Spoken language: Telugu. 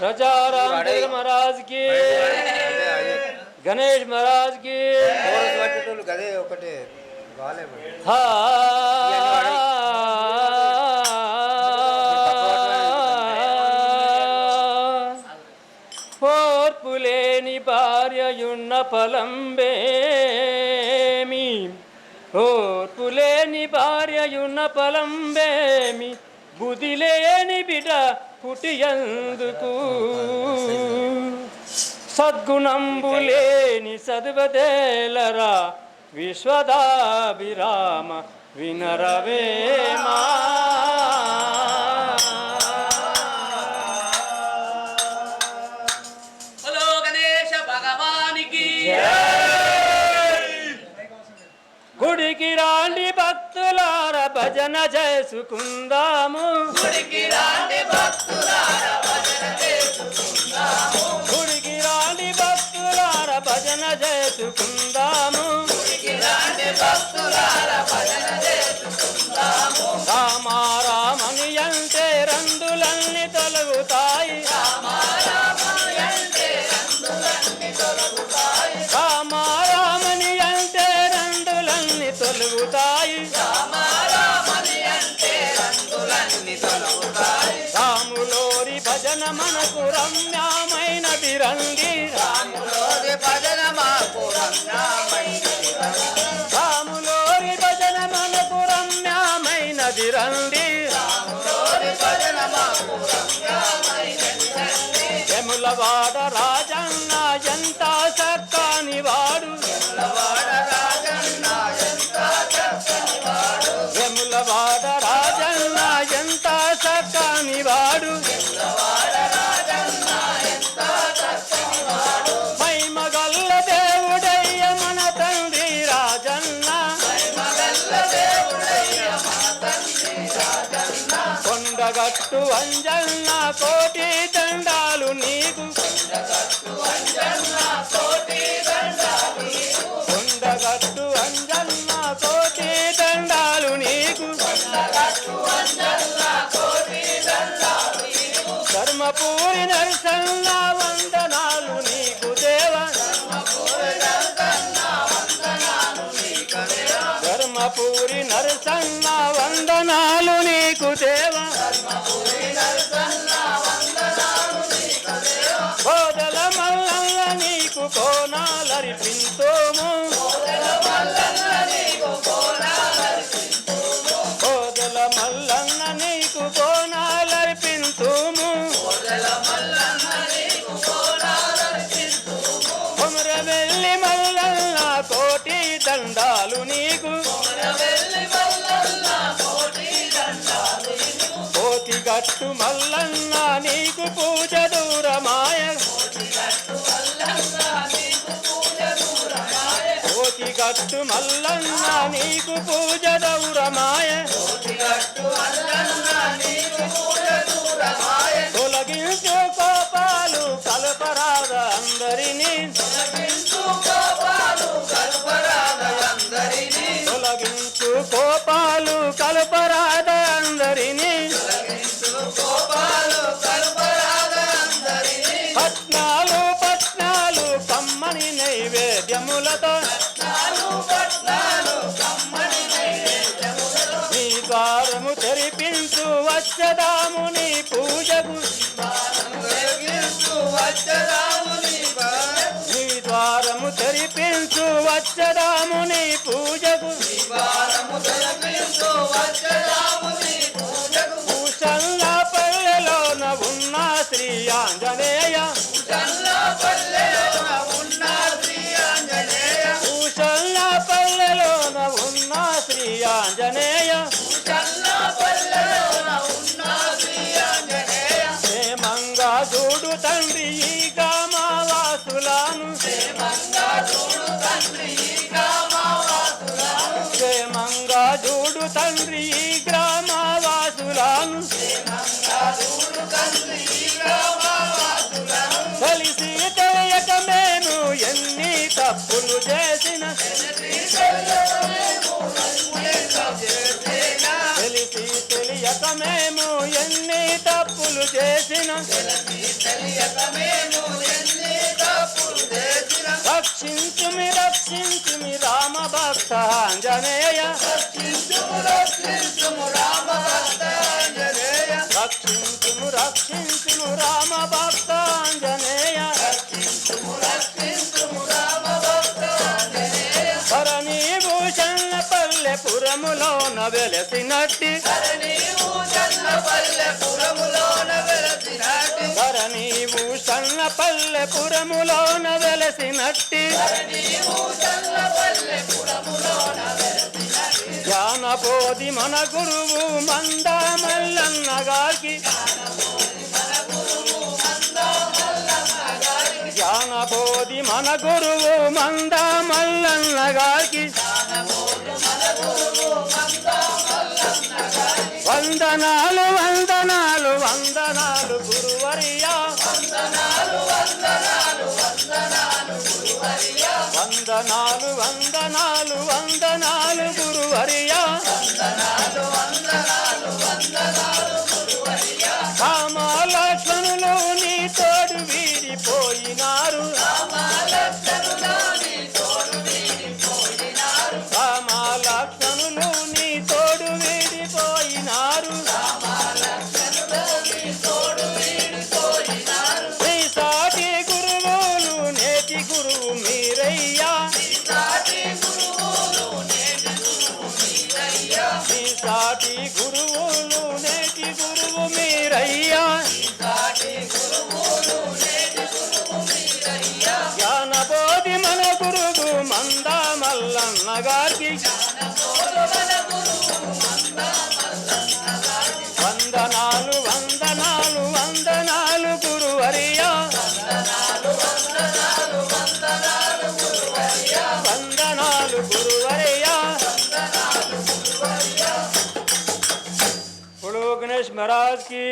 राजाराम तेग महाराज की గణేష్ మహారాజ్కి. అదే ఒకటి పోర్పులేని భార్యయున్న పలంబేమి. పోర్పులేని భార్యయున్న పలంబేమి. బుదిలేని బిడ్డ పుటియందుకు సద్గుణంబులేని సద్వదేలరా విశ్వదాభిరామ వినరవేమా భజన చేసుకుందాము. గుడికి భక్తులార భజన చేసుకుందాము. గుడికి రాండి భక్తులార భజన చేసుకుందాము. గుడికి రాండి భక్తులార భజన చేసుకుందాము. రామా రామని అంటే రందులన్నీ తొలగుతాయి. రామారామయంటే రంగులన్నీ తొలగుతాయి. రామా రామని అంటే రందులన్నీ తొలగుతాయి. రాములోరి భజన మనకు రమ్యమైనది రండి రాములోని భజన మాకు రమ్యమైనది రాములోరి భజన మనకు రండి. యములవాడ రాజన్న ఎంత చక్కని కొండగట్టు అంజన్న కోటి దండాలు నీకు. కొండగట్టు అంజన్న కోటి దండాలు నీకు. ధర్మపూరి నరసన్న వందనాలు నీకు దేవ. ధర్మపూరి నరసన్న వందనాలు నీకు కోనాలరిపింతోము కోదల మల్లన్న నీకు కోనాలర్పింతుము కొమరవెల్లి మల్లన్న కోటి దండాలు నీకు. కోతి గట్టు మల్లన్న నీకు పూజ దూరమాయ. కోతి గట్టు మల్లన్న నీకు పూజ దౌరమాయ. తొలగించు కోపాలు కలపరాద అందరినీ. తొలగించు కోపాలు కలపరాద వచ్చదాము నీ పూజకు. నీ ద్వారము తెరిపించు వచ్చదాము నీ పూజకు భూషల్ల గ్రామవాసులను క్షేమంగా చూడు తండ్రి ఈ గ్రామవాసులను. కలిసి తెలియక మేము ఎన్ని తప్పులు చేసిన. తెలిసి తెలియక మేము ఎన్ని తప్పులు చేసిన తెలిసి తెలియక మేము ఎన్ని తప్పులు చేసిన. రక్షించుమి రక్షించుమి రామ భక్త ఆంజనేయ రక్షించుము రక్షించుము రామ భక్త ఆంజనేయ రక్షించుము రక్షించుము రామ భక్త ఆంజనేయ రక్షించుము రక్షించుము రామ భక్త ఆంజనేయ ధరణి భూషణ పల్లె పురములోన వెలసినట్టి. ధరణీవు చల్లపల్లె పురములోన వెలసినటి ధరణి భూషణ పల్లె పురములోన వెలసినట్టి. ధరణీవు మన గురువు మంద మల్లన్న గారికి మన గురువు మంద గారికి వందనాలు వంద నాలుగు వంద నాలుగు వంద నాలుగు గురువరియా. గారికి వందనాలు వందనాలు వందనాలు గురువరియా. వందనాలు గురువరియా. ఇప్పుడు గణేష్ మహారాజ్కి.